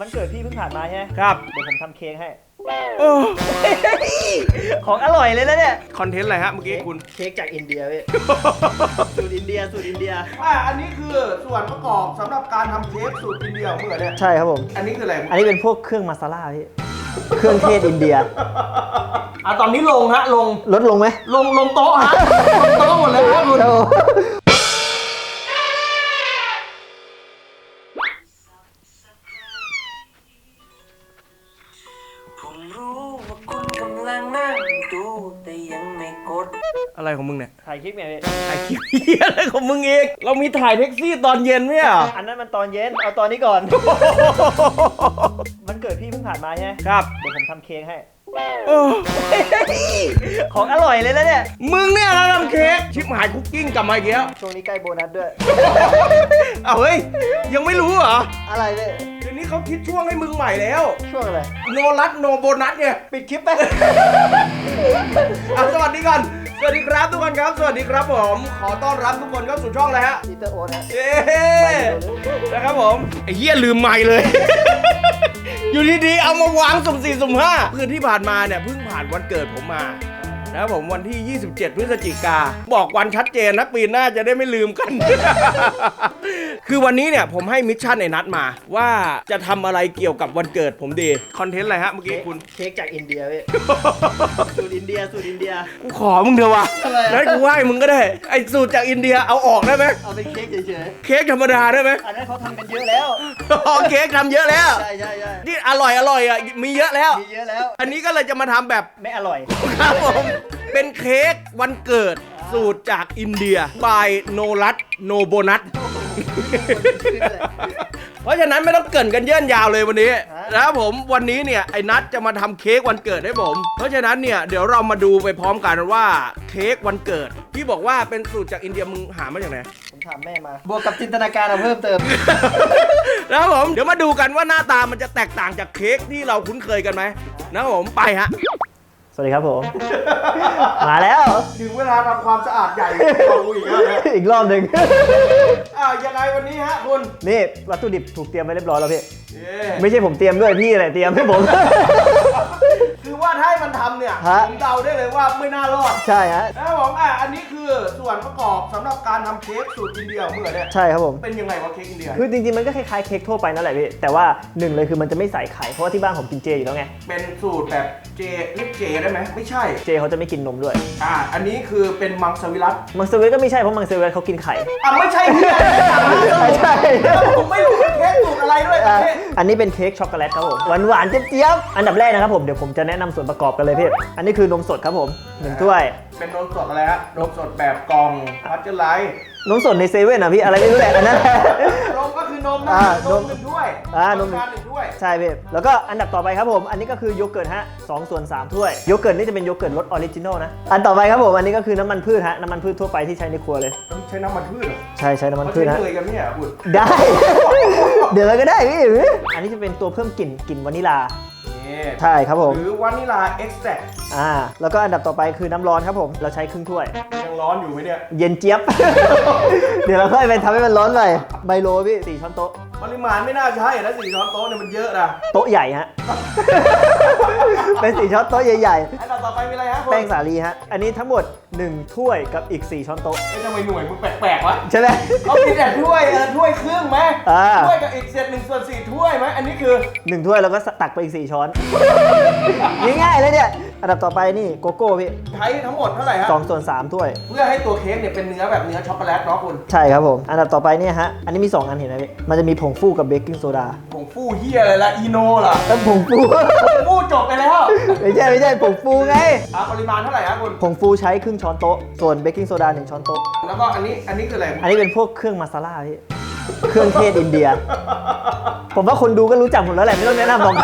วันเกิดพี่เพิ่งผ่านมาใช่ไหมครับ เดี๋ยวผมทำเค้กให้ โอ้ของอร่อยเลยนะเนี่ย คอนเทนต์อะไรฮะเมื่อกี้คุณ เค้กจากอินเดียเว้ย สูตรอินเดีย สูตรอินเดีย อ่าอันนี้คือส่วนประกอบสำหรับการทำเค้กสูตรอินเดียของมึงเหรอเนี่ย ใช่ครับผม อันนี้คืออะไรอันนี้เป็นพวกเครื่องมาซาล่าพี่ เครื่องเทศอินเดีย อะตอนนี้ลงฮะลง ลดลงไหมลงลงโต๊ะฮะลงโต๊ะหมดเลยฮะคุณ อะไรของมึงเนี่ยถ่ายคลิปไงพี่ถ่ายคลิปเหี้ยอะไรของมึงเองเรามีถ่ายแท็กซี่ตอนเย็นไหมอะอันนั้นมันตอนเย็น เอาตอนนี้ก่อนวันเกิดพี่เพิ่งผ่านมาใช่ไหมครับเดี๋ยวผมทำเค้กให้ โอ้ของอร่อยเลยนะเนี่ย มึงเนี่ยนะทำเค้กชิปหายคุกกิ้งกลับมาอีกแล้วช่วงนี้ใกล้โบนัสด้วย เอาเฮ้ย ยังไม่รู้เหรออะไรเนี่ยเดี๋ยวนี้เขาคิดช่วงให้มึงใหม่แล้ว ช่วงอะไร โนรัตโนโบนัสเนี่ย ปิดคลิปไป อะสวัสดีก่อน สวัสดีครับทุกคนครับ สวัสดีครับผม ขอต้อนรับทุกคนเข้าสู่ช่องเลยฮะปีเตอร์โอ๊ตฮะเย้นะครับผมไอ้เหี้ยลืมไม่เลย อยู่ดีๆเอามาวางสุ่มสี่สุ่มห้าคือที่ผ่านมาเนี่ยเพิ่งผ่านวันเกิดผมมา นะครับผมวันที่ 27 พฤศจิกา บอกวันชัดเจนนะปีหน้าจะได้ไม่ลืมกัน คือวันนี้เนี่ยผมให้มิชชั่นไอ้นัดมา ว่าจะทำอะไรเกี่ยวกับวันเกิดผมดีคอนเทนต์อะไรฮะเมื่อกี้คุณ เค้กจากอินเดียเว้ย สูตรอินเดีย สูตรอินเดีย กูขอมึงเถอะวะทำไมอะแล้วกูไหว้มึงก็ได้ ไอ้สูตรจากอินเดียเอาออกได้ไหมเอาเป็นเค้กเฉยเค้กธรรมดาได้ไหมๆ อันนั้นเขาทำกันเยอะแล้ว อ๋อเค้กทำเยอะแล้ว ใช่ใช่ใช่ที่อร่อยอร่อยอะมีเยอะแล้ว มีเยอะแล้ว อันนี้ก็เลยจะมาทำแบบ ไม่อร่อย ครับผมเป็นเค้กวันเกิดสูตรจากอินเดีย by โนรัตโนโบนัส เพราะฉะนั้นไม่ต้องเกรินกันเยื่นยาวเลยวันนี้ฮะนะครับผมวันนี้เนี่ยไอ้นัทจะมาทำเค้กวันเกิดให้ผม เพราะฉะนั้นเนี่ยเดี๋ยวเรามาดูไปพร้อมกันว่าเค้กวันเกิด ที่บอกว่าเป็นสูตรจากอินเดียมึงหามาจากไหน ผมถามแม่มา บวกกับจินตนาการเอาเพิ่มเติม นะครับผมเดี๋ยวมาดูกันว่าหน้าตามันจะแตกต่างจากเค้กที่เราคุ้นเคยกันไหมนะครับผมไปฮะส วัสดีครับผม มาแล้ว ถึงเวลาทำความสะอาดใหญ่ของกูอีกแล้วนะอีกรอบหนึ่งอ่ายังไงวันนี้ฮะคุณนี่วัตถุดิบถูกเตรียมไว้เรียบร้อยแล้วพี่ เย้ไม่ใช่ผมเตรียมด้วยพี่อะไรเตรียมให้ผม คือว่าถ้าให้มันทำเนี่ย ฮะ ผมเดาได้เลยว่าไม่น่ารอดใช่ฮะ นะครับผมอะอันนี้คือส่วนประกอบสำหรับการทำเค้กสูตรอินเดียของมึงเหรอเนี่ยใช่ครับผม เป็นยังไงวะเค้กอินเดีย คือจริงๆ มันก็คล้ายๆเค้กทั่วไปนั่นแหละพี่ แต่ว่าหนึ่งเลยคือมันจะไม่ใส่ไข่ เพราะว่าที่บ้านผมกินเจอยู่แล้วไง เป็นสูตรแบบเจเรียกเจได้ไหมไม่ใช่ เจเขาจะไม่กินนมด้วย อ่าอันนี้คือเป็นมังสวิรัตมังสวิรัติก็ไม่ใช่ เพราะมังสวิรัติเขากินไข่ อะไม่ใช่ที่ไหนใช่ผมไม่รู้ว่าเค้กสูตรอะไรด้วยอะเค้ก อันนี้เป็นเค้กช็อกโกแลตครับผม หวานหวานๆเจี๊ยบๆอันดับแรกนะครับผม เดี๋ยวผมจะแนะนำส่วนประกอบกันเลยพี่ อันนี้คือนมสดครับผมหนึ่งถ้วย เป็นนมสดอะไรฮะนมสดแบบกล่องพัชเจอร์ไลท์นมสดในเซเว่นอะพี่ อะไรไม่รู้แหละอันนั้นแหละนมก็คือนมนะอ่านมหนึ่งถ้วยอ่านมน้ำตาลหนึ่งถ้วยใช่พี่ แล้วก็อันดับต่อไปครับผม อันนี้ก็คือโยเกิร์ตฮะ2ส่วน3ถ้วย โยเกิร์ตนี่จะเป็นโยเกิร์ตรสออริจินอลนะ อันต่อไปครับผม อันนี้ก็คือน้ำมันพืชฮะ น้ำมันพืชทั่วไปที่ใช้ในครัวเลย ต้องใช้น้ำมันพืชเหรอใช่ใช้น้ำมันเขาพืชใช้ฮะ เนยกันไม่ใช่เหรอคุณได้ เดี๋ยวเราก็ได้พี่ อันนี้จะเป็นตัวเพิ่มกลิ่นกลิ่นวานิลานี่ ใช่ครับผม หรือวานิลาเอ็กซ์แตร อ่า แล้วก็อันดับต่อไปคือน้ำร้อนครับผม เราใช้ครึ่งถ้วย ยังร้อนอยู่ไหมเนี่ย เย็นเจี๊ยบ เดี๋ยวเราค่อยไปทำให้มันร้อนหน่อยไมโลพี่สี่ช้อนโต๊ะ ปริมาณไม่น่าใช่นะสี่ช้อนโต๊ะเนี่ยมันเยอะนะโต๊ะใหญ่ฮะ เป็นสี่ช้อนโต๊ะใหญ่อันดับต่อไปมีอะไรฮะๆ คุณแป้งสาลีฮะ อันนี้ทั้งหมด 1 ถ้วยกับอีก 4 ช้อนโต๊ะ เอ้ยทำไมหน่วยมึงแปลกๆวะใช่ไหม เขามีแต่ถ้วยเออถ้วยครึ่งไหมอ่า ถ้วยกับอีกเศษหนึ่งส่วนสี่ถ้วยไหมอันนี้คือ หนึ่งถ้วยแล้วก็ตักไปอีก 4 ช้อน ง่ายๆเลยเนี่ย อันดับต่อไปนี่โกโก้พี่ใช้ทั้งหมดเท่าไหร่ฮะสองส่วนสามถ้วย เพื่อให้ตัวเค้กเนี่ยเป็นเนื้อแบบเนื้อช็อกโกแลตเนาะคุณ ใช่ครับผม อันดับต่อไปเนี่ยฮะ อันนี้มี 2 อันเห็นไหมพี่ มันจะมีผงฟูกับเบกกิ้งโซดา ผงฟู่เฮียอะไรละอีโนเหรอแล้วผงฟู ผงฟู่จบไปแล้ว ไม่ใช่ไม่ใช่ผงฟูไงอะปริมาณเท่าไหร่ฮะคุณ ผงฟูใช้ครึ่งช้อนโต๊ะ ส่วนเบกกิ้งโซดาหนึ่งช้อนโต๊ะ แล้วก็อันนี้อันนี้คืออะไร อันนี้เป็นพวกเครื่องมาซาล่าพี่ เครื่องเทศอินเดีย ผมว่าคนดูก็รู้จักหมดแล้วแหละไม่ต้องแนะนำหรอก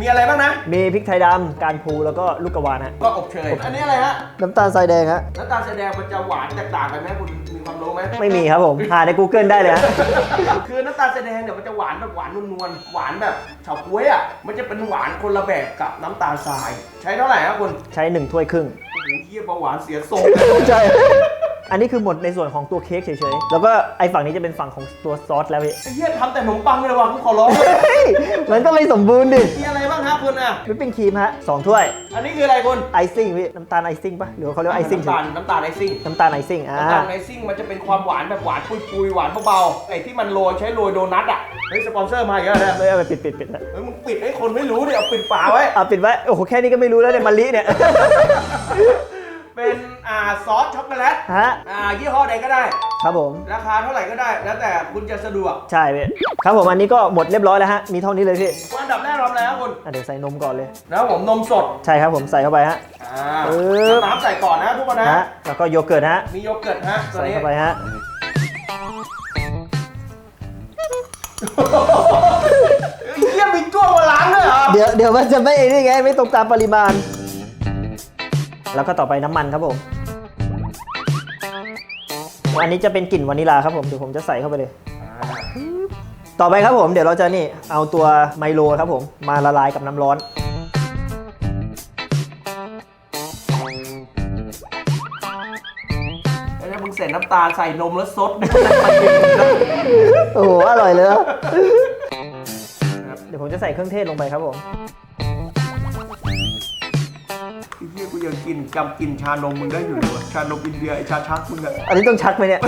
มีอะไรบ้างนะ มีพริกไทยดำการพูแล้วก็ลูกกระวานฮะก็อบเชย อันนี้อะไรฮะ น้ำตาลทรายแดงฮะ น้ำตาลแสดงมันจะหวานแตกต่างกันไหมคุณมีความรู้ไหมไม่มีครับผม หาใน Google ได้เลยฮะ คือน้ำตาลแสดงเนี่ยมันจะหวานแบบหวานนวลๆ หวานแบบเฉาก๊วยอะ มันจะเป็นหวานคนละแบบกับน้ำตาลทราย ใช้เท่าไหร่ครับคุณใช้หนึ่งถ้วยครึ่ง โอ้โหเยี่ยเบาหวานเสียทรง ใช่ อันนี้คือหมดในส่วนของตัวเค้กเฉยๆ แล้วก็ไอฝั่งนี้จะเป็นฝั่งของตัวซอสแล้วพี่ไอ้เหี้ยทำแต่ขนมปังเลยว่ะกูขอร้องเฮ้ยมันก็ไม่สมบูรณ์ดิมีอะไรบ้างครับคุณอะวิปปิ้งครีมฮะสองถ้วย อันนี้คืออะไรคุณไอซิ่งพี่น้ำตาลไอซิ่งปะหรือว่าเขาเรียกว่าไอซิ่งน้ำตาลน้ำตาลไอซิ่งน้ำตาลไอซิ่งอ่าน้ำตาลไอซิ่งมันจะเป็นความหวานแบบหวานปุยๆหวานเบาๆไอ้ที่มันโรยใช้โรยโดนัทอะเฮ้ยสปอนเซอร์มาอีกแล้วเนี่ยไม่เอาไปปิดปิดปิดนะเฮ้ยมึงปิดให้คนไม่รู้ดิเอาปิดฝาไว้อะปิดไว้โอ้โหแค่นี้ก็ไม่รู้แล้วเนี่ยมะลิเนี่ยเป็น อ่าซอสช็อกโกแลตฮะอ่ายี่ห้อใดก็ได้ ครับผม ราคาเท่าไหร่ก็ได้ แล้วแต่คุณจะสะดวกใช่พี่ครับผมอันนี้ก็หมดเรียบร้อยแล้วฮะมีเท่านี้เลยพี่อันดับแรกเราอะไรครับคุณอะเดี๋ยวใส่นมก่อนเลยนะครับผมนมสดใช่ครับผมใส่เข้าไปฮะ อ่าปึ๊บ น้ำใส่ก่อนนะทุกคนนะฮะแล้วก็โยเกิร์ตฮะมีโยเกิร์ตฮะตัวใส่นี้เข้าไปฮะเฮ้ยเยี่ยมีจ้วงมาล้างด้วยเหรอเดี๋ยวเดี๋ยวมันจะไม่ไอ้นี่ไงไม่ตรงตามปริมาณ แล้วก็ต่อไปน้ำมันครับผม อันนี้จะเป็นกลิ่นวานิลาครับผมเดี๋ยวผมจะใส่เข้าไปเลย ต่อไปครับผมเดี๋ยวเราจะนี่เอาตัวไมโลครับผมมาละลายกับน้ำร้อน แล้วถ้ามึงใส่น้ำตาลใส่นมแล้วซด โอ้โหอร่อยเลยอะเดี๋ยวผมจะใส่เครื่องเทศลงไปครับผม ยกูยังกินจำกินชานมมึงได้อยู่เลยวะชานมอินเดียไอชาชักมึงอะอันนี้ต้องชักไหมเนี่ย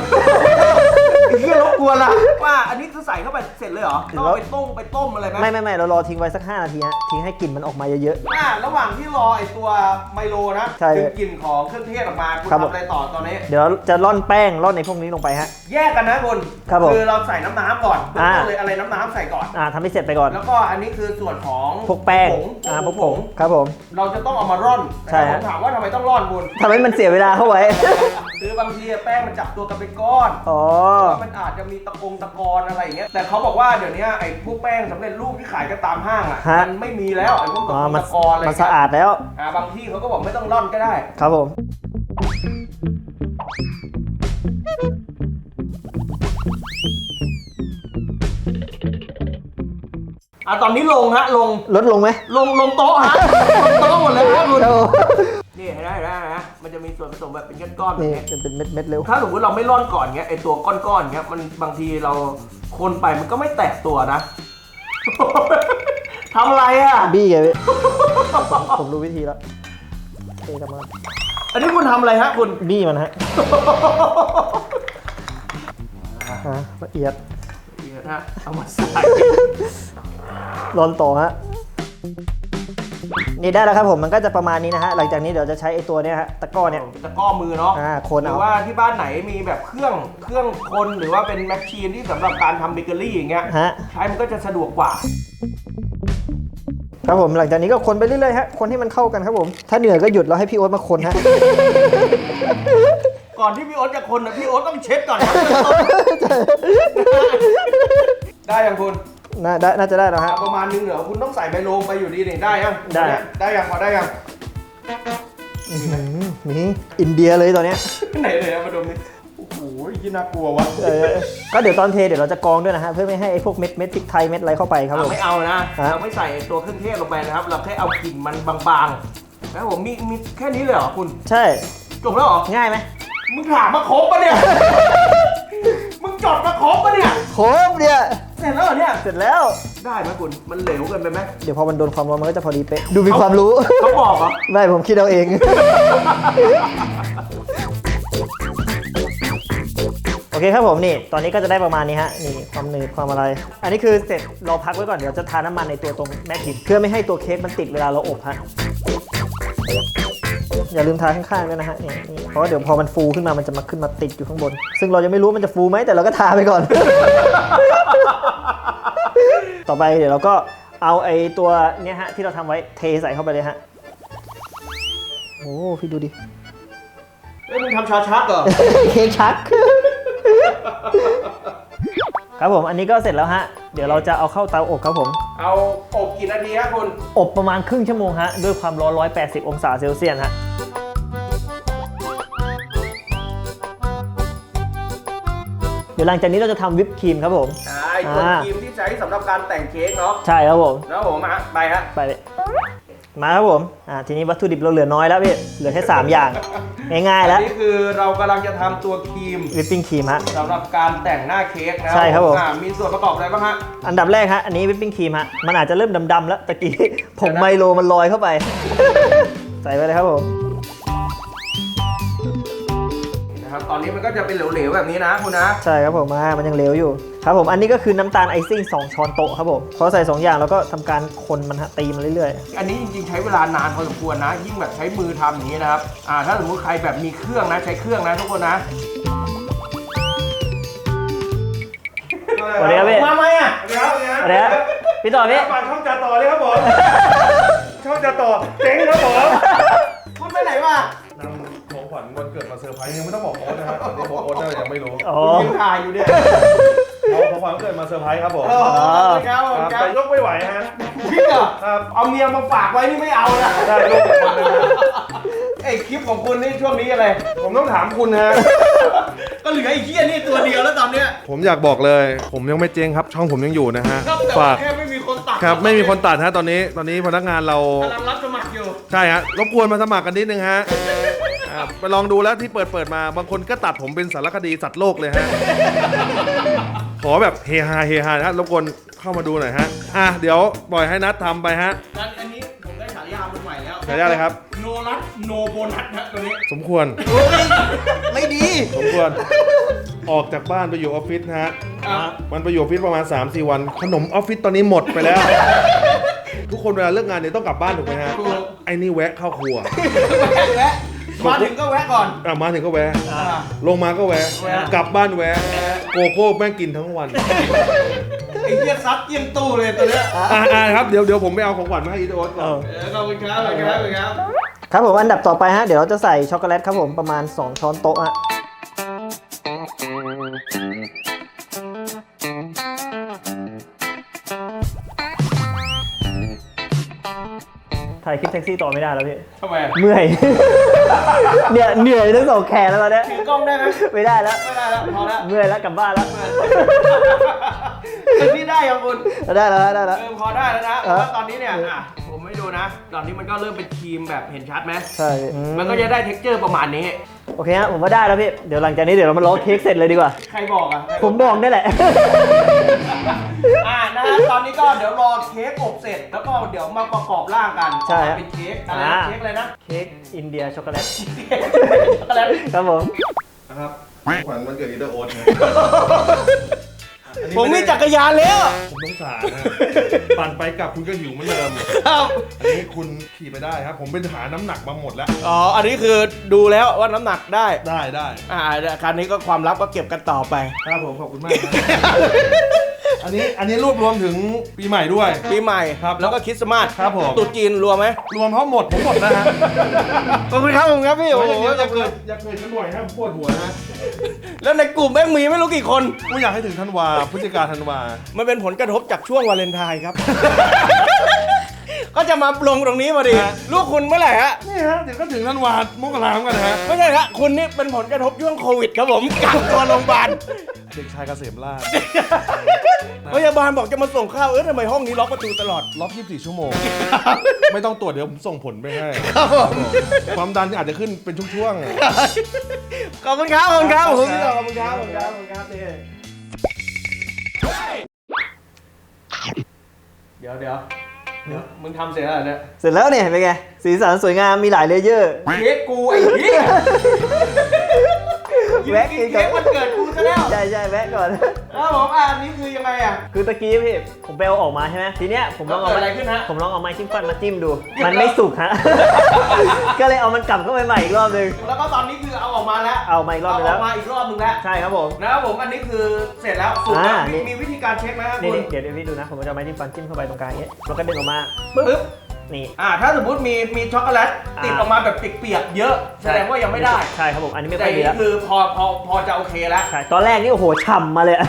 ไอ้เหี้ยรบกวนละว่า อันนี้คือใส่เข้าไปเสร็จเลยเหรอหรือต้องว่าเอาไปต้มไปต้มอะไรไหมไม่ไม่ไม่เรารอทิ้งไว้สัก 5 นาทีฮะทิ้งให้กลิ่นมันออกมาเยอะ อ่าระหว่างที่รอไอตัวไมโลนะใช่ดึงกลิ่นของเครื่องเทศออกมาคุณครับทำอะไรต่อตอนนี้ ๆ เดี๋ยวจะร่อนแป้งร่อนในพวกนี้ลงไปฮะ แยกกันนะคุณครับผมคือเราใส่น้ำน้ำก่อนเบื้องอ่าต้นเลยอะไรน้ำน้ำใส่ก่อน อ่าทำให้เสร็จไปก่อนแล้วก็อันนี้คือส่วนของพวกแป้งผงอ่าพวกผงครับผม เราจะต้องเอามาร่อนใช่นะครับผมฮะถามว่าทำไมต้องร่อนคุณ ทำให้มันเสียเวลาเข้าไว้ คือบางทีแป้งมันจับตัวกันเป็นก้อนอ๋อว่ามันอาจจะมีตะกงตะกอนอะไรอย่างเงี้ยแต่เขาบอกว่าเดี๋ยวนี้ไอ้พวกแป้งสำเร็จรูปที่ขายกันตามห้างอะฮะ มันไม่มีแล้วไอ้พวกตะอ๋อกงมันตะกอนอะไรมันสะอาดแล้ว อ่าบางที่เขาก็บอกไม่ต้องร่อนก็ได้ ครับผม อะตอนนี้ลงฮะลงลดลงไหมลงลงโต๊ะฮะลงโต๊ะหมดเลยครับคุณ โอ้ ก้อนๆแบบนี่เนี้ยเป็นเม็ดเม็ดๆเร็ว ถ้าสมมติเราไม่ร่อนก่อนเงี้ยไอตัวก้อนๆเงี้ยมันบางทีเราคนไปมันก็ไม่แตกตัวนะ ทำอะไรอะ บี้ไงพี่ผมผมรู้วิธีแล้วเทกลับมาอันนี้คุณทำอะไรฮะคุณ บี้มันฮะอะละเอียดเดี๋ยวนะเอามาใส่ ร้อนต่อฮะ นี่ได้แล้วครับผมมันก็จะประมาณนี้นะฮะหลังจากนี้เดี๋ยวจะใช้ไอ้ตัวเนี้ยฮะตะกร้อเนี้ยตะกร้อมือเนาะอ่าคนหรืเอา อว่าที่บ้านไหนมีแบบเครื่องเครื่องคนหรือว่าเป็นแมชชีนที่สำหรับการทำเบเกอรี่อย่างเงี้ยฮะ ใช้มันก็จะสะดวกกว่า ครับผมหลังจากนี้ก็คนไปเรื่อยๆฮะคนให้มันเข้ากันครับผม ถ้าเหนื่อยก็หยุดแล้วให้พี่โอ๊ตมาคนฮะ ก่อนที่พี่โอ๊ตจะคนนะพี่โอ๊ตต้องเช็ดก่อนนะ ได้ยังคุณ น่าได้น่าจะได้แล้วฮะ ประมาณนึงเหรอคุณต้องใส่ไมโลไปอยู่ดีนี่ได้ยังได้ ได้ยังพอได้ยังอื้อหือนี่อินเดียเลยตอนเนี้ยไหนเลยมาดมนี่โอ้โหยี่น่ากลัววะเออก็เดี๋ยวตอนเทเดี๋ยวเราจะกรองด้วยนะฮะเพื่อไม่ให้ไอ้พวกเม็ดเม็ดพริกไทยเม็ดอะไรเข้าไปครับผมไม่เอานะฮะ เราไม่ใส่ตัวเครื่องเทศลงไปนะครับ เราแค่เอากลิ่นมันบางๆแล้วผมมีมีแค่นี้เลยเหรอคุณใช่จบแล้วเหรอง่ายไหมมึงถามมาครบปะเนี่ย มึงจดมาครบปะเนี่ยครบเนี่ย เสร็จแล้วเหรอเนี่ย เสร็จแล้ว ได้ไหมคุณ มันเหลวเกินไปไหมเดี๋ยวพอมันโดนความร้อนมันก็จะพอดีเป๊ะ ดูมีความรู้ เขาบอกเหรอ ไม่ผมคิดเอาเอง โอเคครับผมนี่ ตอนนี้ก็จะได้ประมาณนี้ฮะ นี่ความหนืดความอะไร อันนี้คือเสร็จเราพักไว้ก่อนเดี๋ยวจะทาน้ำมันในตัวตรงแม่พิมพ์เพื่อไม่ให้ตัวเค้กมันติดเวลาเราอบฮะ อย่าลืมทาข้างๆด้วยนะฮะนี่นี่เพราะว่าเดี๋ยวพอมันฟูขึ้นมามันจะมาขึ้นมาติดอยู่ข้างบน ซึ่งเรายังไม่รู้ว่ามันจะฟูไหมแต่เราก็ทาไปก่อน ต่อไปเดี๋ยวเราก็เอาไอ้ตัวเนี้ยฮะที่เราทำไว้เทใส่เข้าไปเลยฮะ โอ้พี่ดูดิเอ้ยมึงทำชาชักเหรอ เค้กชัก ครับผมอันนี้ก็เสร็จแล้วฮะ เดี๋ยวเราจะเอาเข้าเตาอบครับผม เอาอบกี่นาทีฮะคุณ อบประมาณครึ่งชั่วโมงฮะ ด้วยความร้อน 180 องศาเซลเซียสฮะ เดี๋ยวหลังจากนี้เราจะทำวิปครีมครับผมใช่ตัวอ่าครีมที่ใช้สำหรับการแต่งเค้กเนาะใช่ครับผมแล้วผมฮะไปฮะไปเลยมาครับผมอ่าทีนี้วัตถุดิบเราเหลือน้อยแล้วพี่เหลือแค่สามอย่างง่ายๆอัแล้วนนี้คือเรากำลังจะทำตัวครีมวิปปิ้งครีมฮะ สำหรับการแต่งหน้าเค้กนะใช่ครับผม อ่ามีส่วนประกอบอะไรบ้างฮะ อันดับแรกฮะอันนี้วิปปิ้งครีมฮะมันอาจจะเริ่มดำๆแล้วตะกี้ผมไมโลมันลอยเข้าไป ใส่ไปเลยครับผม นะครับ ตอนนี้มันก็จะเป็นเหลวๆแบบนี้นะคุณนะ ใช่ครับผมมามันยังเหลวอยู่ครับผมอันนี้ก็คือน้ำตาลไอซิ่ง2ช้อนโต๊ะครับผมพอใส่สองอย่างแล้วก็ทำการคนมันฮะตีมันเรื่อยอันนี้จริงๆใช้เวลานานพอสมควรนะ ยิ่งแบบใช้มือทำอย่างนี้นะครับ อ่า ถ้าสมมติใครแบบมีเครื่องนะใช้เครื่องนะทุกคนนะสวัสดีครับพี่มาไหมอะๆอะไรฮะพี่ต่อพี่ฝากช่องจ่าต่อเลยครับผม ช่องจ่าต่อเจ๊งครับผม คุณไปไหนมา นำของขวัญวันเกิดมาเซอร์ไพรส์ยังไม่ต้องบอกโอ๊ตนะฮะตอนนี้โอ๊ตน่าจะยังไม่รู้อ๋อยืนถ่ายอยู่เนี่ยเอาของขวัญวันเกิดมาเซอร์ไพรส์ครับผมโอ้โหครับผมครับครัแต่บยกไม่ไหวฮะพี่เหรอครับเอาเมียมาฝากไว้นี่ไม่เอานะได้ลูกคนหนึงนะไอ้คลิปของคุณนี่ช่วงนี้อะไร ผมต้องถามคุณฮะก็เหลือไอ้เหี้ยนี่ตัวเดียวแล้วตอนเนี้ยผมอยากบอกเลย ผมยังไม่เจ๊งครับ ช่องผมยังอยู่นะฮะครับแต่ฝาว่ากแค่ไม่มีคนตัดครับไม่มีคนตัดฮะตอนนี้ตอนนี้พนักงานเรากำลังรับสมัครอยู่ ใช่ฮะรบกวนมาสมัครกันนิดนึงฮะ ครับไปลองดูแล้วที่เปิดเปิดมา บางคนก็ตัดผมเป็นสารคดีสัตว์โลกเลยฮะ ขอแบบเฮฮาเฮฮานะฮะรบกวนเข้ามาดูหน่อยฮะ อะเดี๋ยวปล่อยให้นัดทำไปฮะนั้นอันนี้ผมได้ฉายาคนใหม่แล้วฉายาอะไรครับ โนรัตโนโบนัสนะตัวนี้ สมควร ไม่ดี สมควร ออกจากบ้านไปอยู่ออฟฟิศนะฮะอะมันไปอยู่ออฟฟิศประมาณ 3-4 วัน ขนมออฟฟิศตอนนี้หมดไปแล้ว ทุกคนเวลาเลิกงานเนี่ยต้องกลับบ้านถูกไหมฮะถูกไอ้นี่แวะเข้าครัว แวะ มาถึงก็แวะก่อน อะมาถึงก็แวะอ่าลงมาก็แวะ แวะ กลับบ้านแวะ โกโก้แม่งกินทั้งวัน ไอ้เหี้ยซัดเยี่ยมตู้เลยตัวเนี้ยอ่าอ่าครับเดี๋ยวเดี๋ยวผมไปเอาของขวัญมาให้อีโดสก่อนเออขอบคุณครับขอบคุณครับขอบคุณครับ ครับผมอันดับต่อไปฮะ เดี๋ยวเราจะใส่ช็อกโกแลตครับผมประมาณ 2 ช้อนโต๊ะฮะ ถ่ายคลิปแท็กซี่ต่อไม่ได้แล้วพี่ ทำไมอะเมื่อย เนี่ยเหนื่อยทั้งสองแขนแล้วตอนเนี้ยถือกล้องได้ไหมไม่ได้แล้ว ไม่ได้แล้วพอแล้วเมื่อยแล้วกลับบ้านแล้วเออนี่ได้ยังคุณ ได้แล้วได้แล้ว เออพอได้แล้วนะเพเออราะว่าตอนนี้เนี่ยอะ ผมไม่ดูนะ ตอนนี้มันก็เริ่มเป็นครีมแบบเห็นชัดไหมใช่มันก็จะได้เท็กเจอร์ประมาณนี้ โอเคฮะผมว่าได้แล้วพี่เดี๋ยวหลังจากนี้เดี๋ยวเรามาล้อเค้กเสร็จเลยดีกว่า ใครบอกอะผมบอกได้แหละ อ่านะฮะตอนนี้ก็เดี๋ยวรอเค้กอบเสร็จ แล้วก็เดี๋ยวมาประกอบร่างกันใช่ฮะ เป็นเค้กอะไรอ่านะเค้กอะไรนะเค้กอินเดียช็อกโกแลตช็อกโกแลต ครับผม นะครับของขวัญวันเกิดอีโดโอสนะอันนี้ ผมมีไได้จักรยานแล้ว ผมต้องสารนะปั่นไปกลับคุณก็หิวเหมือนเดิมครับ อันนี้คุณขี่ไปได้ครับ ผมเป็นหาน้ำหนักมาหมดแล้ว อ๋อ อันนี้คือดูแล้วว่าน้ำหนักได้ ได้ได้อ่าคราวนี้ก็ความลับก็เก็บกันต่อไป ครับผมขอบคุณมากครับ อันนี้อันนี้รวบรวมถึงปีใหม่ด้วย ปีใหม่ครับแล้วก็คริสต์มาสครับผม ตรุษจีนรวมไหมรวมทั้งหมดผมหมดนะฮะขอบคุณครับผมครับพี่โอ้โหอย่าเกิดอย่าเกิดกันบ่อยนะผมปวดหัวนะแล้วในกลุ่มแม่งมีไม่รู้กี่คนกูอยากให้ถึงธันวาพฤศจิกาธันวามันเป็นผลกระทบจากช่วงวาเลนไทน์ครับ ก็จะมาลงตรงนี้พอดี ลูกคุณเมื่อไหร่ฮะ นี่ฮะเดี๋ยวก็ถึงธันวามกราคมกันนะฮะไม่ใช่ครับคุณนี่เป็นผลกระทบช่วงโควิดครับผมกักตัวโรงพยาบาล เด็กชายเกษมราชพยาบาลบอกจะมาส่งข้าวเออทำไมห้องนี้ล็อกประตูตลอด ล็อก 24 ชั่วโมง ไม่ต้องตรวจเดี๋ยวผมส่งผลไปให้ครับผมความดันอาจจะขึ้นเป็นช่วงขอบคุณครับขอบคุณครับขผอบมคุณครับขอบคุณครับขอบคุณครับขอบคุณครับนี่เดี๋ยวเดี๋ยวเดี๋ยว มึงทำเสร็จแล้วเหรอเนี่ยเสร็จแล้วเนี่ยเป็นไงสีสันสวยงามมีหลายเลเยอร์ เค้กกูไอ้เหี้ย แวะกินก่อนเค้กวันเกิดกูซะแล้วใช่ใช่แวะก่อน ครับผมอะอันนี้คือยังไงอะ คือตะกี้พี่ผมไปเอาออกมาใช่ไหมทีเนี้ยผมลองเอาเกิดอะไรขึ้นฮะ ผมลองเอาไม้จิ้มฟันมาจิ้มดู มันไม่สุกฮะ ก็เลยเอามันกลับเข้าไปใหม่อีกรอบหนึง แล้วก็ตอนนี้คือเอาออกมาแล้วเอามาอีกรอบหนึงเาแล้อวอกมาอีกรอบหนึงแล้วใช่ครับผม นะครับผมอันนี้คือเสร็จแล้วสุกแล้วอ่ามีนี่มีวิธีการเช็คไหมครับนี่คุณนี่เดี๋ยวเดี๋ยวพี่ดูนะ ผมจะเอาไม้จิ้มฟันจิ้มเข้าไปตรงกลางอย่างเงี้ยแล้วก็ดึงออกมาปึ๊บปึ๊บ นี่ อ่าถ้าสมมติมีมีช็อกโกแลตอ่าติดออกมาแบบเปียกๆเยอะ แสดงว่ายังไม่ได้ใช่ครับผมอันนี้ไม่แต่ค่อยอันดีนี้แล้วคือพอพอพอจะโอเคแล้ว ใช่ตอนแรกนี่โอ้โหฉ่ำมาเลยอะ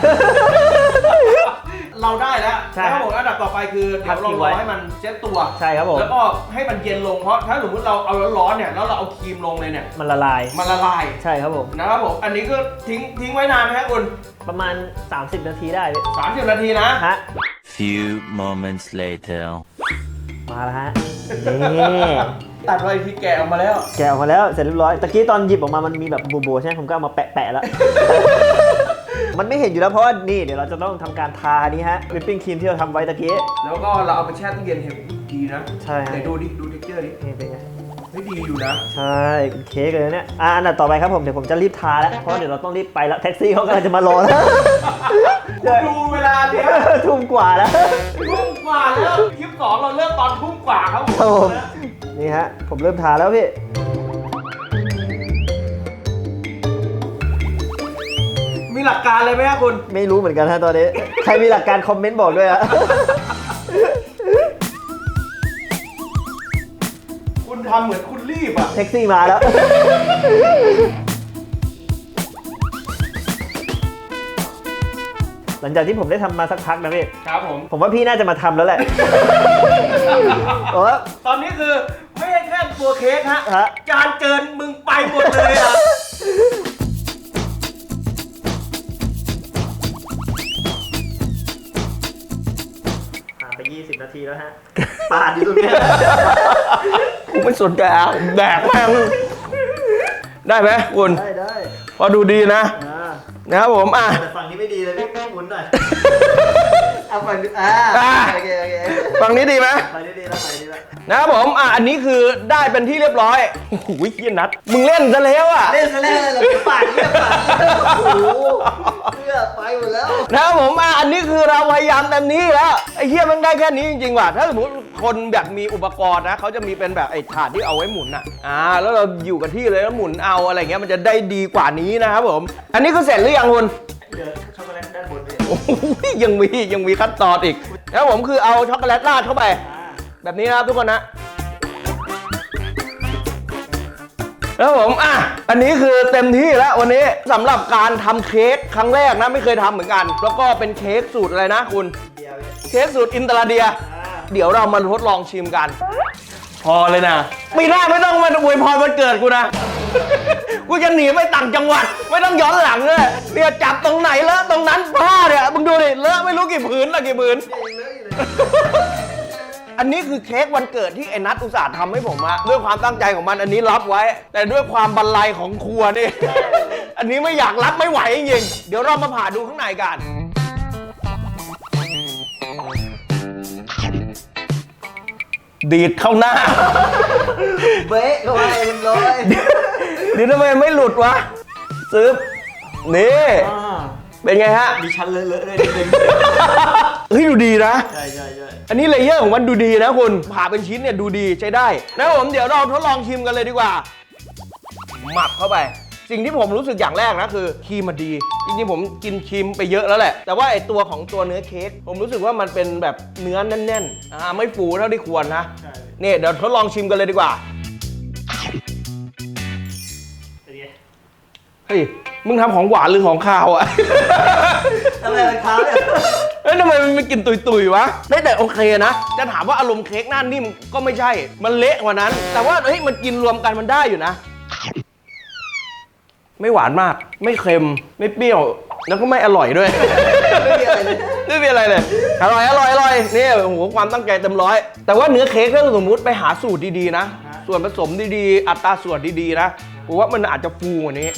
เราได้แล้วใช่แล้วผมอันดับต่อไปคือเดี๋ยวเราพักทิ้งรไว้ อให้มันเซ็ตตัว ใช่ครับผมแล้วก็ให้มันเย็นลงเพราะถ้าสมมติเราเอาร้อนๆเนี่ยแล้วเราเอาครีมลงเลยเนี่ยมันละลายมันละลายใช่ครับผม นะครับผมอันนี้ก็ทิ้งทิ้งไว้นานไหมครับคุณประมาณ 30 นาทีได้พี่30 นาทีนะฮะ Few moments later. มาแล้วฮะนี่ตัดไว้ที่แกะออกมาแล้ว แกะออกมาแล้วเสร็จเรียบร้อยตะกี้ตอนหยิบออกมามันมีแบบโบๆใช่ไหมผมก็เอามาแปะๆแล้ว มันไม่เห็นอยู่แล้วเพราะว่านี่เดี๋ยวเราจะต้องทำการทานี้ฮะวิปปิ้งครีมที่เราทำไว้ตะกี้ แล้วก็เราเอาไปแช่ตู้เย็นเห็นดีนะใช่ฮะ ไหนดูดิ ดูเท็กเจอร์ดินี่เป็นไงไม่ ดีอยู่นะ ใช่เป็นเค้กเลยนะเนี่ยอะอันดับต่อไปครับผมเดี๋ยวผมจะรีบทาแล้วเพราะเดี๋ยวเราต้องรีบไปแล้วแท็กซี่เขากำลังจะมารอแล้ว ดูเวลาเนี่ยทุ่มกว่าแล้วทุ่มกว่าแล้วคลิปสองเราเริ่มตอนทุ่มกว่าครับผมครับผมนี่ฮะผมเริ่มทาแล้วพี่มีหลักการเลยไหมครับคุณ ไม่รู้เหมือนกันฮะตอนนี้ ใครมีหลักการคอมเมนต์บอกด้วยฮะ ทำเหมือนคุณรีบอะ แท็กซี่มาแล้ว หลังจากที่ผมได้ทำมาสักพักนะพี่ ครับผม ผมว่าพี่น่าจะมาทำแล้วแหละ โอ้ตอนนี้คือไม่ใช่แค่ตัวเค้กฮะ ฮะ จานเจินมึงไปหมดเลยอะ ผ่านไป 20 นาทีแล้วฮะปาดอยู่ตรงเนี้ย กูไม่สนใจอะแดกแม่งได้ไหมคุณได้ได้พอดูดีนะอ่านะครับผมอะ แต่ฝั่งนี้ไม่ดีเลยพี่หมุนหน่อยเอาฝั่งนี้อ่าอ่า โอเคโอเคฝั่งนี้ดีไหม ฝั่งนี้ดีแล้วฝั่งนี้ดีแล้ว นะครับผม อะ อันนี้คือได้เป็นที่เรียบร้อย โอ้โหเฮียนัด มึงเล่นซะแล้วอะ เล่นซะแล้วเลยเหรอปาดเนี่ยปาดโอ้โหเสื้อไปหมดแล้ว นะครับผม อะ อันนี้คือเราพยายามเต็มที่แล้ว ไอ้เฮียมันได้แค่นี้จริงๆว่ะ ถ้าสมมติคนแบบมีอุปกรณ์นะเขาจะมีเป็นแบบไอ้ถาดที่เอาไว้หมุนอะ อ่า แล้วเราอยู่กับที่เลยแล้วหมุนเอาอะไรเงี้ยมันจะได้ดีกว่านี้นะครับผม อันนี้คือเสร็จหรือยังคุณเดี๋ยวช็อกโกแลตด้านบนพี่โอ้โหยังมียังมีขั้นตอนอีกนะครับผมคือเอาช็อกโกแลตราดเข้าไปอ่า แบบนี้นะครับทุกคนนะแล้วผมอะอันนี้คือเต็มที่แล้ววันนี้สำหรับการทำเค้กครั้งแรกนะไม่เคยทำเหมือนกัน แล้วก็เป็นเค้กสูตรอะไรนะคุณ เดียวพี่เค้กสูตรอินตราเดีย อ่าเดี๋ยวเรามาทดลองชิมกัน พอเลยนะปีหน้าไม่ต้องมาอวยพรวันเกิดกูนะ กูจะหนีไปต่างจังหวัด ไม่ต้องย้อนหลังเลยเนี่ยจับตรงไหนเลอะตรงนั้นผ้าเนี่ยมึงดูดิเลอะไม่รู้กี่ผืนละกี่ผืนอั นนี้คือเค้กวันเกิดที่ไอ้นัทอุตส่าห์ทำให้ผมอะด้วยความตั้งใจของมันอันนี้รับไว้ แต่ด้วยความบันไลของครัวนี่ อันนี้ไม่อยากรับไม่ไหวจริงๆเดี๋ยวเรามาผ่าดูข้างในกัน ดีดเข้าหน้า เบ๊ะเข้าไปเรียบร้อยเดี๋ยวทำไมไม่หลุดวะซึบนี่อ่าเป็นไงฮะ มีชั้นเลอะๆด้วยนิดนึง เฮ้ยดูดีนะ ใช่ใช่ใช่อันนี้เลเยอร์ของมันดูดีนะคุณผ่าเป็นชิ้นเนี่ยดูดีใช้ได้นะครับผมเดี๋ยวเราทดลองชิมกันเลยดีกว่า หมักเข้าไป สิ่งที่ผมรู้สึกอย่างแรกนะคือครีมมันดี จริงๆผมกินครีมไปเยอะแล้วแหละ แต่ว่าไอตัวของตัวเนื้อเค้กผมรู้สึกว่ามันเป็นแบบเนื้อแน่นๆอ่าไม่ฟูเท่าที่ควรนะใช่นี่เดี๋ยวทดลองชิมกันเลยดีกว่าเป็นไงเฮ้ยมึงทำของหวานหรือของคาวอะ ทำไมมันค้างเนี่ย เอ้ยทำไมมันมีกลิ่นตุยๆวะได้แต่โอเคนะ จะถามว่าอารมณ์เค้กหน้านิ่มก็ไม่ใช่ มันเละกว่านั้น แต่ว่าเฮ้ยมันกินรวมกันมันได้อยู่นะ ไม่หวานมาก ไม่เค็ม ไม่เปรี้ยว แล้วก็ไม่อร่อยด้วย ไม่มีอะไรเลย ไม่มีอะไรเลย อร่อย อร่อย อร่อย นี่โอ้โหความตั้งใจเต็มร้อย แต่ว่าเนื้อเค้กถ้าสมมุติไปหาสูตรดีๆนะ ส่วนผสมดีๆ อัตราส่วนดีๆนะผมว่ามันอาจจะฟูกว่านี้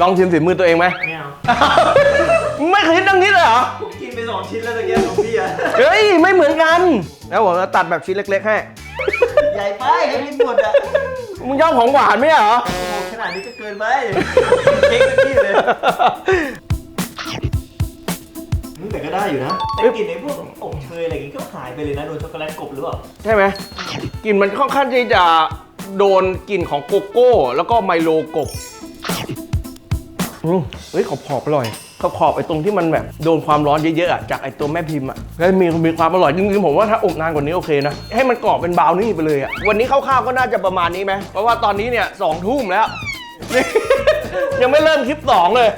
ลองชิมฝีมือตัวเองไหม ไม่เอา องชิ้นแล้วตะเกียบของพี่อะเฮ้ย ไม่เหมือนกัน แล้วผมจะตัดแบบชิ้นเล็กๆให้ ใหญ่ไปให้กินหมดอะมึงชอบของหวานไหมเหรอ โอ้โหขนาดนี้ก็เกินไปเค้กเป็นที่เลยอืมแต่ก็ได้อยู่นะแต่กลิ่นไอ้พวกอบเชยอะไรอย่างงี้ก็หายไปเลยนะโดนช็อกโกแลตกลบหรือเปล่าใช่ไหมกลิ่นมันค่อนข้างที่จะโดนกลิ่นของโกโก้ แล้วก็ไมโลกบอืมเฮ้ยขอบขอบๆอร่อยขอบขอบไอ้ตรงที่มันแบบโดนความร้อนเยอะๆอะจากไอ้ตัวแม่พิมพ์อะแล้วมีมีความอร่อยจริงๆผมว่าถ้าอบนานกว่านี้โอเคนะให้มันกรอบเป็นบาวนี่ไปเลยอะวันนี้คร่าวๆก็น่าจะประมาณนี้ไหมเพราะว่าตอนนี้เนี่ยสองทุ่มแล้วยังไม่เริ่มคลิปสองเลย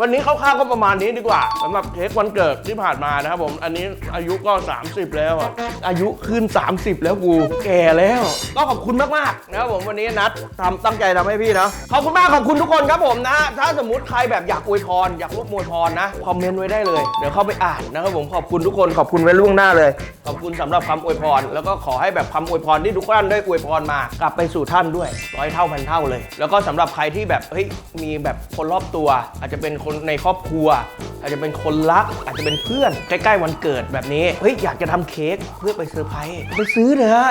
วันนี้คร่าวๆก็ประมาณนี้ดีกว่าสำหรับเค้กวันเกิดที่ผ่านมานะครับผมอันนี้อายุก็ 30 แล้วอะอายุขึ้น 30 แล้วกูแก่แล้วก็ขอบคุณมากๆนะครับผมวันนี้นัดทำตั้งใจทำให้พี่นะขอบคุณมากขอบคุณทุกคนครับผมนะ ถ้าสมมติใครแบบอยากอวยพรอยากร่วมอวยพรนะคอมเมนต์ไว้ได้เลยเดี๋ยวเข้าไปอ่านนะครับผมขอบคุณทุกคนขอบคุณไว้ล่วงหน้าเลย ขอบคุณสำหรับคำอวยพร แล้วก็ขอให้แบบคำอวยพรที่ทุกท่านได้อวยพรมากลับไปสู่ท่านด้วยร้อยเท่าพันเท่าเลย แล้วก็สำหรับใครที่แบบเฮ้ยมีแบบคนรอบตัว อาจจะเป็นคนในครอบครัว อาจจะเป็นคนรัก อาจจะเป็นเพื่อน ใกล้ๆวันเกิดแบบนี้ เฮ้ย อยากจะทำเค้กเพื่อไปเซอร์ไพรส์ไปซื้อเถอะฮะ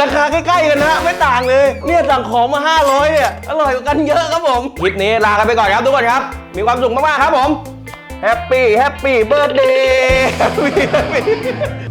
ราคาใกล้ ๆ กันนะไม่ต่างเลย เนี่ยสั่งของมา 500 เนี่ย อร่อยกว่ากันเยอะครับผม คลิปนี้ลากันไปก่อนครับทุกคนครับ มีความสุขมาก ๆ ครับผม แฮปปี้ แฮปปี้เบิร์ดเดย์